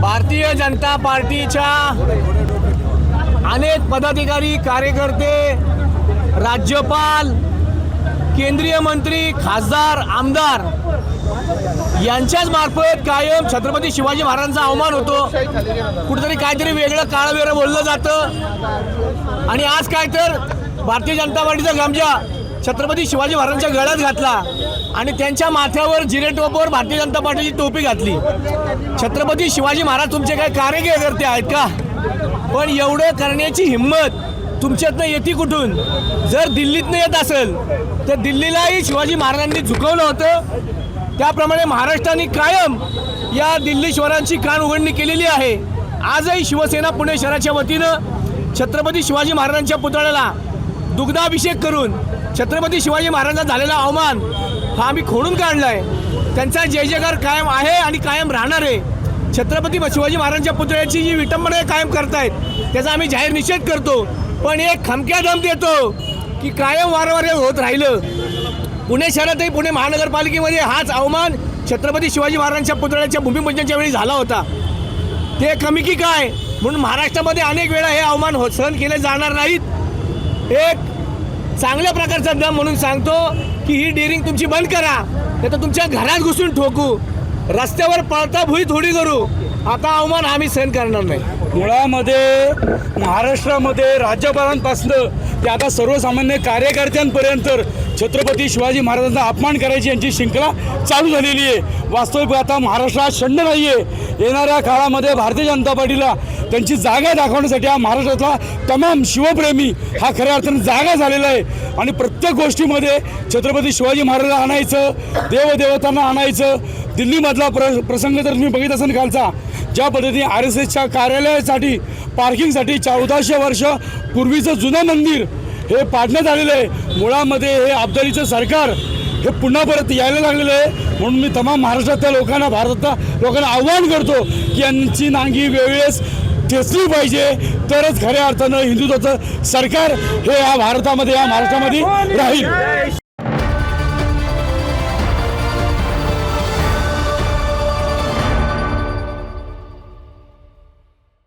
भारतीय जनता पार्टीच्या अनेक पदाधिकारी कार्यकर्ते राज्यपाल केंद्रीय मंत्री खासदार आमदार यांच्याच मार्फत कायम छत्रपती शिवाजी महाराजांचा अवमान होतो. कुठेतरी काहीतरी वेगळं काळं बोललं जातं. आणि आज काय तर भारतीय जनता पार्टीचा गमजा छत्रपती शिवाजी महाराजांच्या गळ्यात घातला. आणि त्यांच्या माथ्यावर जिरे टोपवर भारतीय जनता पार्टीची टोपी घातली. छत्रपती शिवाजी महाराज तुमचे काय कार्यकर्ते आहेत का? पण एवढं करण्याची हिंमत तुमच्यातनं येते कुठून? जर दिल्लीतनं येत असेल तर दिल्लीलाही शिवाजी महाराजांनी झुकवलं होतं. त्याप्रमाणे महाराष्ट्राने कायम या दिल्लीश्वरांची कान उघडणी केलेली आहे. आजही शिवसेना पुणे शहराच्या वतीनं छत्रपती शिवाजी महाराजांच्या पुतळ्याला दुग्धाभिषेक करून छत्रपती शिवाजी महाराजांचा झालेला अवमान हा आम्ही खोडून काढलाय. त्यांचा जय जयकार कायम आहे आणि कायम राहणार आहे. छत्रपती शिवाजी महाराजांच्या पुतळ्याची जी विटंबना कायम करतायत त्याचा आम्ही जाहीर निषेध करतो. पण एक खमक्या दम देतो की कायम वारंवार होत राहिलं. पुणे शहरातही पुणे महानगरपालिकेमध्ये हाच अवमान छत्रपती शिवाजी महाराजांच्या पुतळ्याच्या भूमिपूजनाच्या वेळी झाला होता. ते कमी की काय? म्हणून महाराष्ट्रामध्ये अनेक वेळा हे अवमान हो सहन केले जाणार नाहीत. एक चांगल्या प्रकारचा दम म्हणून सांगतो की ही डेअरिंग तुमची बंद करा नाही तर तुमच्या घरात घुसून ठोकू. रस्त्यावर पळता भुई थोडी करू. आता अवमान आम्ही सहन करणार नाही. मुळामध्ये महाराष्ट्रामध्ये राज्यपालांपासनं ते आता सर्वसामान्य कार्यकर्त्यांपर्यंत छत्रपती शिवाजी महाराजांचा अपमान करायची यांची शृंखला चालू झालेली आहे. वास्तविक आता महाराष्ट्रात शंड नाही आहे येणाऱ्या काळामध्ये भारतीय जनता पार्टीला त्यांची जागा दाखवण्यासाठी हा महाराष्ट्रातला तमाम शिवप्रेमी हा खऱ्या अर्थाने जागा झालेला आहे. आणि प्रत्येक गोष्टीमध्ये छत्रपती शिवाजी महाराज आणायचं देवदेवतांना आणायचं दिल्लीमधला प्र प्रसंग जर तुम्ही बघित असाल कालचा ज्या पद्धतीने आर एस एसच्या कार्यालयासाठी पार्किंगसाठी चौदाशे वर्ष पूर्वीचं जुनं मंदिर हे पाडण्यात आलेलं आहे. मुळामध्ये हे अब्दालीचं सरकार हे पुन्हा परत यायला लागलेलं आहे. म्हणून मी तमाम महाराष्ट्रातल्या लोकांना भारतातल्या लोकांना आव्हान करतो की यांची नांगी वेळेस ठेचली पाहिजे. तरच खऱ्या अर्थानं हिंदुत्वाचं सरकार हे या भारतामध्ये या महाराष्ट्रामध्ये राहील.